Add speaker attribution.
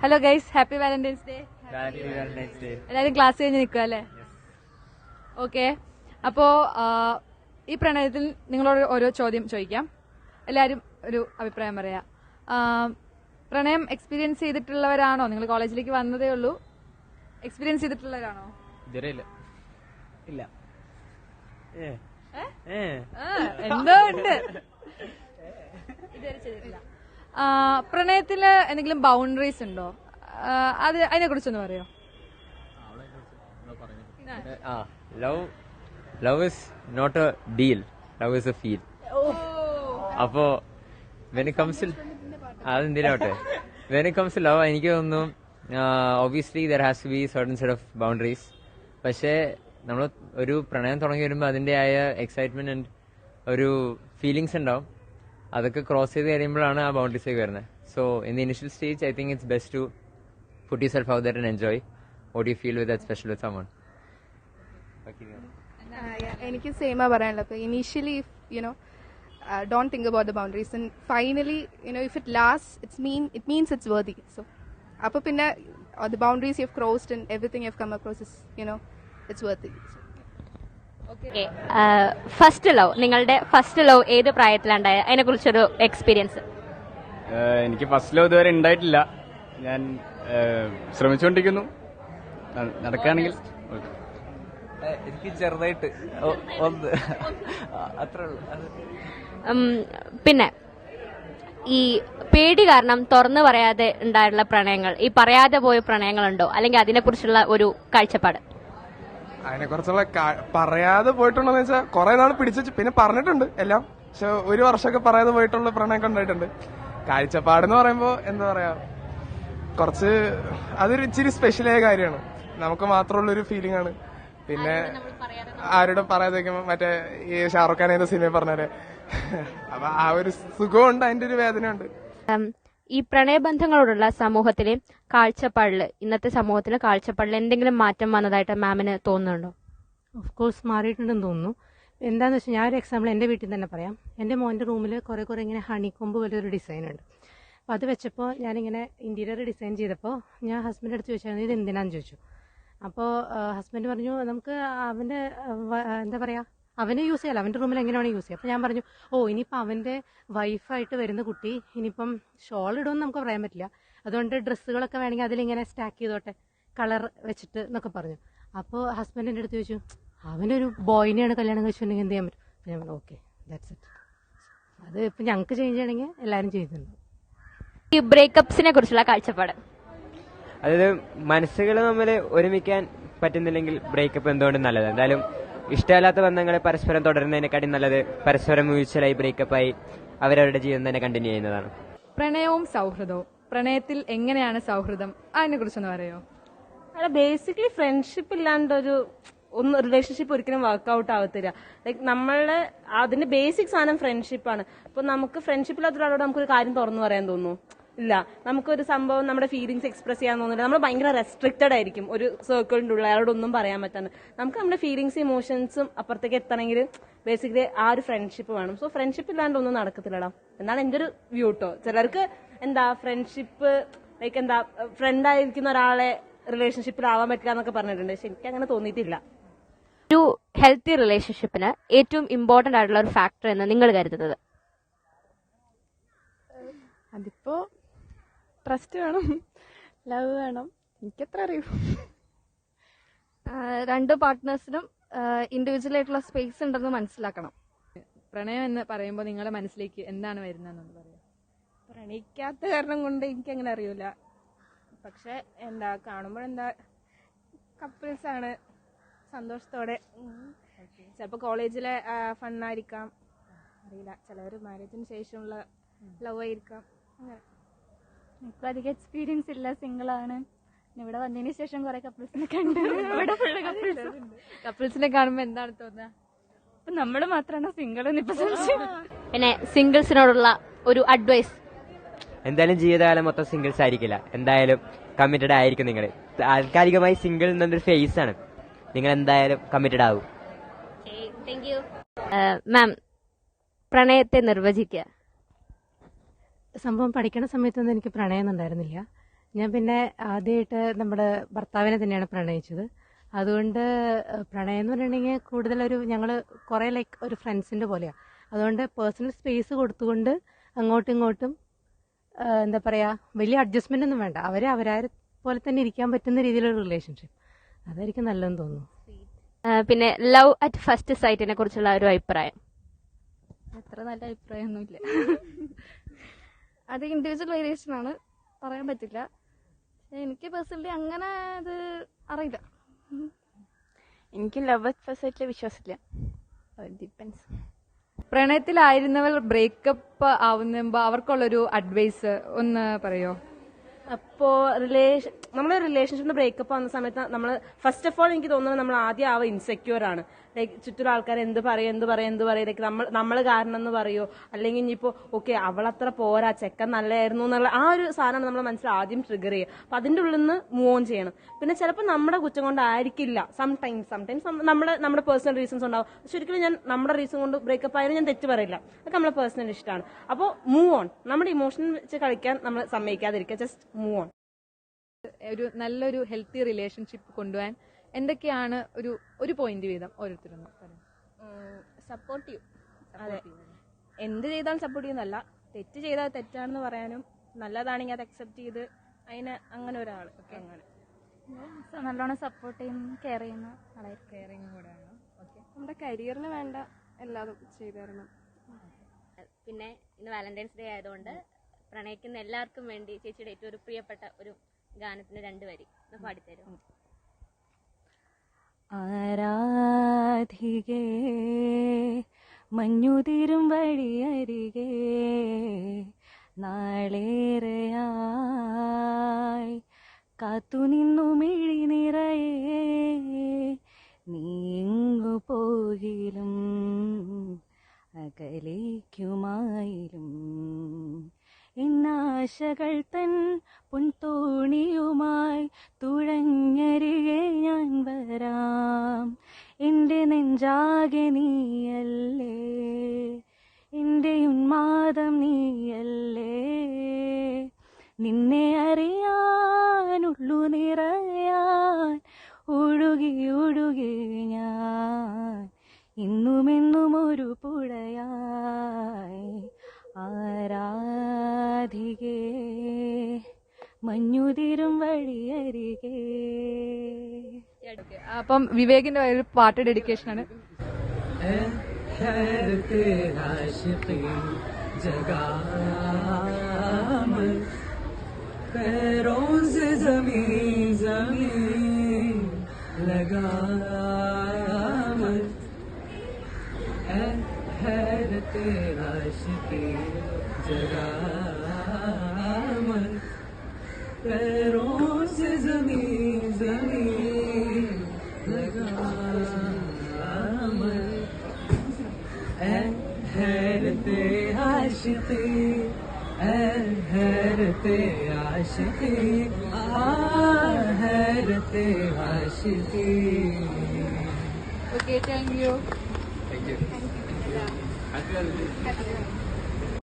Speaker 1: Hello guys happy Valentine's day എല്ലാരും class കഴിഞ്ഞ് നിൽക്കുക അല്ലേ? ഓക്കെ അപ്പോ ഈ പ്രണയത്തിൽ നിങ്ങളോട് ഓരോ ചോദ്യം ചോദിക്കാം. എല്ലാരും ഒരു അഭിപ്രായം പറയാ. പ്രണയം എക്സ്പീരിയൻസ് ചെയ്തിട്ടുള്ളവരാണോ? നിങ്ങൾ കോളേജിലേക്ക് വന്നതേ ഉള്ളൂ. എക്സ്പീരിയൻസ് ചെയ്തിട്ടുള്ളവരാണോ?
Speaker 2: ഇതുവരെ ഇല്ല.
Speaker 1: എന്തോ ഉണ്ട്. ഇതുവരെ ചെയ്തിട്ടില്ല. ആ, പ്രണയത്തിൽ എന്തെങ്കിലും ബൗണ്ടറീസ് ഉണ്ടോ? അത് അതിനെ കുറിച്ചൊന്ന് പറയോ
Speaker 2: ആ love love is not a deal love is a feel അപ്പോ വെൻ കംസ് അതെന്തിനാവട്ടെ? വെൻ കംസ് ലവ് എനിക്ക് തോന്നുന്നു obviously there has to be certain set of boundaries പക്ഷേ നമ്മൾ ഒരു പ്രണയം തുടങ്ങി വരുമ്പോൾ അതിന്റെ ആയ എക്സൈറ്റ്മെന്റ് ആൻഡ് ഒരു ഫീലിങ്സ് ഉണ്ടാവും. അതൊക്കെ ക്രോസ് ചെയ്ത് കഴിയുമ്പോഴാണ് ആ ബൗണ്ടറീസിലേക്ക് വരുന്നത് so in the initial stage I think it's best to put yourself out that and enjoy what you feel with that special
Speaker 3: with someone എനിക്ക് സെയിമാ പറയാനുള്ളത്. Initially you know don't think about the boundaries and finally you know if it last it's mean it means it's worthy so അപ്പോൾ പിന്നെ the boundaries you have crossed and everything you have come across is you know it's
Speaker 4: first love നിങ്ങളുടെ first love ഏത് പ്രായത്തിലുണ്ടായ? അതിനെ കുറിച്ചൊരു experience
Speaker 5: എനിക്ക് first love ഇതുവരെ ഉണ്ടായിട്ടില്ല. ഞാൻ ശ്രമിച്ചുകൊണ്ടിരിക്കുന്നു. ന- നടക്കുകയാണെങ്കിൽ.
Speaker 2: എനിക്ക് ചെറുതായിട്ട് ഒന്ന്. അത്രേ ഉള്ളൂ.
Speaker 4: പിന്നെ ഈ പേടി കാരണം തുറന്നു പറയാതെ ഉണ്ടായിട്ടുള്ള പ്രണയങ്ങൾ ഈ പറയാതെ പോയ പ്രണയങ്ങളുണ്ടോ? അല്ലെങ്കിൽ അതിനെക്കുറിച്ചുള്ള ഒരു കാഴ്ചപ്പാട്.
Speaker 6: അതിനെ കുറിച്ചുള്ള പറയാതെ പോയിട്ടുണ്ടോന്ന് വെച്ചാൽ കുറെ നാൾ പിടിച്ചു പിന്നെ പറഞ്ഞിട്ടുണ്ട് എല്ലാം. പക്ഷെ ഒരു വർഷമൊക്കെ പറയാതെ പോയിട്ടുള്ള പ്രണയമൊക്കെ ഉണ്ടായിട്ടുണ്ട്. കാഴ്ചപ്പാടെന്ന് പറയുമ്പോ എന്താ പറയാ കുറച്ച് അതൊരു ഇച്ചിരി സ്പെഷ്യലായ കാര്യമാണ്. നമുക്ക് മാത്രമുള്ള ഒരു ഫീലിംഗ് ആണ്. പിന്നെ ആരോടും പറയാതെ മറ്റേ ഈ ഷാറുഖ് ഖാൻ ഏത് സിനിമ പറഞ്ഞാൽ അപ്പൊ ആ ഒരു സുഖമുണ്ട് അതിന്റെ ഒരു വേദനയുണ്ട്.
Speaker 4: ഈ പ്രണയബന്ധങ്ങളോടുള്ള സമൂഹത്തിലെ കാഴ്ചപ്പാടിൽ ഇന്നത്തെ സമൂഹത്തിലെ കാഴ്ചപ്പാടിൽ എന്തെങ്കിലും മാറ്റം വന്നതായിട്ട് മാമിന് തോന്നുന്നുണ്ടോ?
Speaker 7: ഓഫ് കോഴ്സ് മാറിയിട്ടുണ്ടെന്ന് തോന്നുന്നു. എന്താന്ന് വെച്ചാൽ ഞാൻ ഒരു എക്സാമ്പിൾ എന്റെ വീട്ടിൽ തന്നെ പറയാം. എന്റെ മോന്റെ റൂമിൽ കുറേ കുറേ ഇങ്ങനെ ഹണിക്കൊമ്പ് പോലെ ഒരു ഡിസൈൻ ഉണ്ട്. അപ്പോൾ അത് വെച്ചപ്പോൾ ഞാനിങ്ങനെ ഇന്റീരിയർ ഡിസൈൻ ചെയ്തപ്പോൾ ഞാൻ ഹസ്ബൻഡ് അടുത്ത് ചോദിച്ചാൽ ഇത് എന്തിനാന്ന്? ചോദിച്ചു. അപ്പോൾ ഹസ്ബൻഡ് പറഞ്ഞു നമുക്ക് അവന്റെ എന്താ പറയുക അവന് യൂസ് ചെയ്യാലോ അവന്റെ റൂമിൽ എങ്ങനെയാണ് യൂസ് ചെയ്യുക? അപ്പോൾ ഞാൻ പറഞ്ഞു ഓ ഇനിയിപ്പോൾ അവന്റെ വൈഫായിട്ട് വരുന്ന കുട്ടി ഇനിയിപ്പം ഷോൾ ഇടുമെന്ന് നമുക്ക് പറയാൻ പറ്റില്ല. അതുകൊണ്ട് ഡ്രസ്സുകളൊക്കെ വേണമെങ്കിൽ അതിലിങ്ങനെ സ്റ്റാക്ക് ചെയ്തോട്ടെ. കളർ വെച്ചിട്ട് എന്നൊക്കെ പറഞ്ഞു. അപ്പോൾ ഹസ്ബൻഡ് എന്റെ അടുത്ത് ചോദിച്ചു അവനൊരു ബോയിനെയാണ് കല്യാണം കഴിച്ചിട്ടുണ്ടെങ്കിൽ എന്ത് ചെയ്യാൻ പറ്റും? അപ്പോൾ ഞാൻ പറഞ്ഞു ഓക്കെ ദാറ്റ്സ് ഇറ്റ് അത് ഇപ്പം ഞങ്ങൾക്ക് ചേഞ്ച് ചെയ്യണമെങ്കിൽ എല്ലാവരും ചെയ്യുന്നുണ്ട്
Speaker 4: ഈ ബ്രേക്കപ്സിനെ കുറിച്ചുള്ള കാഴ്ചപ്പാട്.
Speaker 8: അതായത് മനസ്സുകൾ നമ്മൾ ഒരുമിക്കാൻ പറ്റുന്നില്ലെങ്കിൽ ബ്രേക്കപ്പ് എന്തുകൊണ്ട് നല്ലത്? എന്തായാലും ഇഷ്ടമല്ലാത്ത ബന്ധങ്ങളെ പരസ്പരം തുടരുന്നതിനെക്കാട്ടി നല്ലത് പരസ്പരം മ്യൂച്വലായി ബ്രേക്കപ്പായി അവരവരുടെ ജീവിതം തന്നെ കണ്ടിന്യൂ ചെയ്യുന്നതാണ്.
Speaker 1: പ്രണയവും സൗഹൃദവും. പ്രണയത്തിൽ എങ്ങനെയാണ് സൗഹൃദം? അതിനെ കുറിച്ചൊന്ന് പറയോ?
Speaker 9: അല്ല ബേസിക്കലി ഫ്രണ്ട്ഷിപ്പ് ഇല്ലാണ്ടൊരു ഒന്ന് റിലേഷൻഷിപ്പ് ഒരിക്കലും വർക്ക്ഔട്ട് ആവത്തില്ല. ലൈക്ക് നമ്മളുടെ അതിന്റെ ബേസിക് സാധനം ഫ്രണ്ട്ഷിപ്പാണ് അപ്പൊ നമുക്ക് ഫ്രണ്ട്ഷിപ്പില്ലാത്ത ഒരാളോട് നമുക്കൊരു കാര്യം തുറന്നു പറയാൻ തോന്നുന്നു. ഇല്ല. നമുക്കൊരു സംഭവം നമ്മുടെ ഫീലിങ്സ് എക്സ്പ്രസ് ചെയ്യാൻ തോന്നില്ല. നമ്മൾ ഭയങ്കര റെസ്ട്രിക്റ്റഡ് ആയിരിക്കും. ഒരു സർക്കിളിന്റെ ഉള്ളിൽ. അയാളോട് ഒന്നും പറയാൻ പറ്റാന്ന് നമുക്ക് നമ്മുടെ ഫീലിങ്സ് ഇമോഷൻസും അപ്പുറത്തേക്ക് എത്തണമെങ്കിൽ ബേസിക്കലി ആ ഒരു ഫ്രണ്ട്ഷിപ്പ് വേണം. സോ ഫ്രണ്ട്ഷിപ്പ് ഇല്ലാണ്ട് ഒന്നും നടക്കത്തില്ലടാ. എന്നാണ് എന്റെ ഒരു വ്യൂ കേട്ടോ ചിലർക്ക് എന്താ ഫ്രണ്ട്ഷിപ്പ് ലൈക്ക് എന്താ ഫ്രണ്ട് ആയിരിക്കുന്ന ഒരാളെ റിലേഷൻഷിപ്പിൽ പറ്റില്ല എന്നൊക്കെ പറഞ്ഞിട്ടുണ്ട്. പക്ഷെ എനിക്ക് അങ്ങനെ തോന്നിയിട്ടില്ല.
Speaker 4: ഒരു ഹെൽത്തി റിലേഷൻഷിപ്പിന് ഏറ്റവും ഇമ്പോർട്ടന്റ് ആയിട്ടുള്ള ഒരു ഫാക്ടർ എന്ന് നിങ്ങൾ കരുതുന്നത്?
Speaker 3: ട്രസ്റ്റ് വേണം. ലവ് വേണം. എനിക്കത്ര അറിയൂ.
Speaker 1: രണ്ട് പാർട്ട്നേഴ്സിനും ഇൻഡിവിജ്വൽ ആയിട്ടുള്ള സ്പേസ് ഉണ്ടെന്ന് മനസ്സിലാക്കണം. പ്രണയം എന്ന് പറയുമ്പോൾ നിങ്ങളുടെ മനസ്സിലേക്ക് എന്താണ് വരുന്നതെന്ന് പറയാം.
Speaker 3: പ്രണയിക്കാത്ത കാരണം കൊണ്ട് എനിക്ക് അങ്ങനെ അറിയൂല. പക്ഷെ എന്താ കാണുമ്പോൾ എന്താ കപ്പിൾസ് ആണ് സന്തോഷത്തോടെ. ചിലപ്പോൾ കോളേജിലെ ഫണ്ണായിരിക്കാം അറിയില്ല. ചിലവർ മാരേജിന് ശേഷമുള്ള ലവ് ആയിരിക്കാം. അങ്ങനെ.
Speaker 10: എനിക്ക് അധികം എക്സ്പീരിയൻസ് ഇല്ല. സിംഗിൾ ആണ്. ഇവിടെ വന്നതിന് ശേഷം കുറെ കപ്പിൾസിനെ കണ്ടു. ഇവിടെ ഫുള്ള് കപ്പിൾസ്
Speaker 1: കപ്പിൾസിനെ കാണുമ്പോൾ എന്താണ് തോന്നുന്നത്
Speaker 10: അപ്പൊ നമ്മൾ മാത്രമാണ് സിംഗിൾ എന്ന് ഇപ്പൊ
Speaker 4: പിന്നെ സിംഗിൾസിനോടുള്ള ഒരു അഡ്വൈസ്
Speaker 8: എന്തായാലും ജീവിതകാലം മൊത്തം സിംഗിൾസ് ആയിരിക്കില്ല. എന്തായാലും കമ്മിറ്റഡ് ആയിരിക്കും നിങ്ങൾ താൽക്കാലികമായി സിംഗിൾ എന്നൊരു ഫേസ് ആണ്. നിങ്ങൾ എന്തായാലും കമ്മിറ്റഡ് ആവും.
Speaker 4: താങ്ക് യു മാം പ്രണയത്തെ നിർവചിക്കുക.
Speaker 7: സംഭവം പഠിക്കണ സമയത്തൊന്നും എനിക്ക് പ്രണയമൊന്നും ഉണ്ടായിരുന്നില്ല. ഞാൻ പിന്നെ ആദ്യമായിട്ട് നമ്മുടെ ഭർത്താവിനെ തന്നെയാണ് പ്രണയിച്ചത്. അതുകൊണ്ട് പ്രണയം എന്ന് പറഞ്ഞിട്ടുണ്ടെങ്കിൽ കൂടുതലൊരു ഞങ്ങൾ കുറേ ലൈക്ക് ഒരു ഫ്രണ്ട്സിന്റെ പോലെയാണ് അതുകൊണ്ട് പേഴ്സണൽ സ്പേസ് കൊടുത്തുകൊണ്ട് അങ്ങോട്ടും ഇങ്ങോട്ടും എന്താ പറയുക വലിയ അഡ്ജസ്റ്റ്മെന്റ് ഒന്നും വേണ്ട. അവരെ അവരാരെ പോലെ തന്നെ ഇരിക്കാൻ പറ്റുന്ന രീതിയിലുള്ള റിലേഷൻഷിപ്പ് അതായിരിക്കും നല്ലതെന്ന് തോന്നുന്നു.
Speaker 4: പിന്നെ ലവ് അറ്റ് ഫസ്റ്റ് സൈറ്റിനെ കുറിച്ചുള്ള ഒരു അഭിപ്രായം.
Speaker 10: അത്ര നല്ല അഭിപ്രായമൊന്നുമില്ല. അത് ഇൻഡിവിജ്വൽ വേരിയേഷൻ ആണ്. പറയാൻ പറ്റില്ല. എനിക്ക് പേഴ്സണലി അങ്ങനെ അത് അറിയില്ല.
Speaker 11: എനിക്ക് ലവ് അറ്റ് ഫസ്റ്റ് സൈറ്റിൽ വിശ്വാസമില്ല. ഡിപ്പെൻസ്
Speaker 1: പ്രണയത്തിലായിരുന്നവർ ബ്രേക്കപ്പ് ആവുമ്പോ അവർക്കുള്ളൊരു അഡ്വൈസ് ഒന്ന് പറയോ?
Speaker 9: അപ്പോ റിലേഷൻ നമ്മൾ റിലേഷൻഷിപ്പ് ബ്രേക്കപ്പ് ആവുന്ന സമയത്ത് നമ്മൾ ഫസ്റ്റ് ഓഫ് ഓൾ എനിക്ക് തോന്നുന്നത് നമ്മൾ ആദ്യം ആവുക ഇൻസെക്യൂർ ആണ്. ലൈക്ക് ചുറ്റും ആൾക്കാർ എന്ത് പറയും എന്ത് പറയും എന്ത് പറയും ലൈക്ക് നമ്മൾ നമ്മൾ കാരണം എന്ന് പറയോ? അല്ലെങ്കിൽ ഇനിയിപ്പോ ഓക്കെ അവളത്ര പോരാ ചെക്കൻ നല്ലതായിരുന്നു എന്നുള്ള ആ ഒരു സാധനമാണ് നമ്മുടെ മനസ്സിൽ ആദ്യം ട്രിഗർ ചെയ്യുക അപ്പൊ അതിന്റെ ഉള്ളിൽ നിന്ന് മൂവ് ഓൺ ചെയ്യണം. പിന്നെ ചിലപ്പോൾ നമ്മുടെ കുറ്റം കൊണ്ടായിരിക്കില്ല. സം ടൈംസ് സം ടൈംസ് നമ്മുടെ നമ്മുടെ പേഴ്സണൽ റീസൺസ് ഉണ്ടാവും. പക്ഷെ ഒരിക്കലും ഞാൻ നമ്മുടെ റീസൺ കൊണ്ട് ബ്രേക്കപ്പ് ആയാലും ഞാൻ തെറ്റ് പറയില്ല. അതൊക്കെ നമ്മളെ പേഴ്സണൽ ഇഷ്ടമാണ്. അപ്പോൾ മൂവ് ഓൺ നമ്മുടെ ഇമോഷൻ വെച്ച് കളിക്കാൻ നമ്മൾ സമ്മതിക്കാതിരിക്കുക. ജസ്റ്റ് മൂവ് ഓൺ
Speaker 1: ഒരു നല്ലൊരു ഹെൽത്തി റിലേഷൻഷിപ്പ് കൊണ്ടുപോകാൻ എന്തൊക്കെയാണ് ഒരു ഒരു പോയിന്റ് വീതം ഓരോരുത്തരും
Speaker 11: സപ്പോർട്ടീവ് അതെ. എന്ത് ചെയ്താലും സപ്പോർട്ട് ചെയ്യുന്നല്ല തെറ്റ് ചെയ്താൽ തെറ്റാണെന്ന് പറയാനും നല്ലതാണെങ്കിൽ അത് അക്സെപ്റ്റ് ചെയ്ത് അതിന് അങ്ങനെ ഒരാൾ അങ്ങനെ.
Speaker 10: നല്ലോണം സപ്പോർട്ട് ചെയ്യുന്ന കെയർ ചെയ്യുന്ന ആളായിരിക്കും.
Speaker 1: കെയറിങ് കൂടെയാണ്. ഓക്കെ.
Speaker 3: നമ്മുടെ കരിയറിന് വേണ്ട എല്ലാതും ചെയ്തു തരണം
Speaker 4: പിന്നെ ഇന്ന് വാലന്റൈൻസ് ഡേ ആയതുകൊണ്ട് പ്രണയിക്കുന്ന എല്ലാവർക്കും വേണ്ടി ചേച്ചിയുടെ ഏറ്റവും ഒരു പ്രിയപ്പെട്ട ഒരു ഗാനത്തിന് രണ്ട് വരി ഒന്ന് പാടിത്തരും
Speaker 11: ആരാധികേ മഞ്ഞുതിരും വഴിയരികെ നാളേറെയായി കാത്തുനിന്നു മിഴി നിറയെ നീങ്ങു പോകിലും അകലേക്കുമായിലും. എന്നാശകൾ തൻ പൊൻതോണിയുമായി തുഴഞ്ഞരികെ നെഞ്ചാകെ നീയല്ലേ? എന്റെ ഉന്മാദം നീയല്ലേ? നിന്നെ അറിയാനുള്ളു നിറയാൻ ഒഴുകി ഒഴുകി ഞാൻ. ഇന്നുമെന്നും ഒരു പുഴയായി ആരാധികേ മഞ്ഞുതിരും വഴിയരികേ.
Speaker 1: അപ്പം വിവേകിന്റെ ഒരു പാട്ട് ഡെഡിക്കേഷൻ ആണ്
Speaker 12: पैरों से जमीन जमीन लगा हैरत आशिकी जगा मन पैरों से जमीन जमीन هرتي عاشقي هرتي عاشقي هرتي عاشقي Okay, thank you.
Speaker 1: Thank you. Thank
Speaker 2: you. Happy holidays.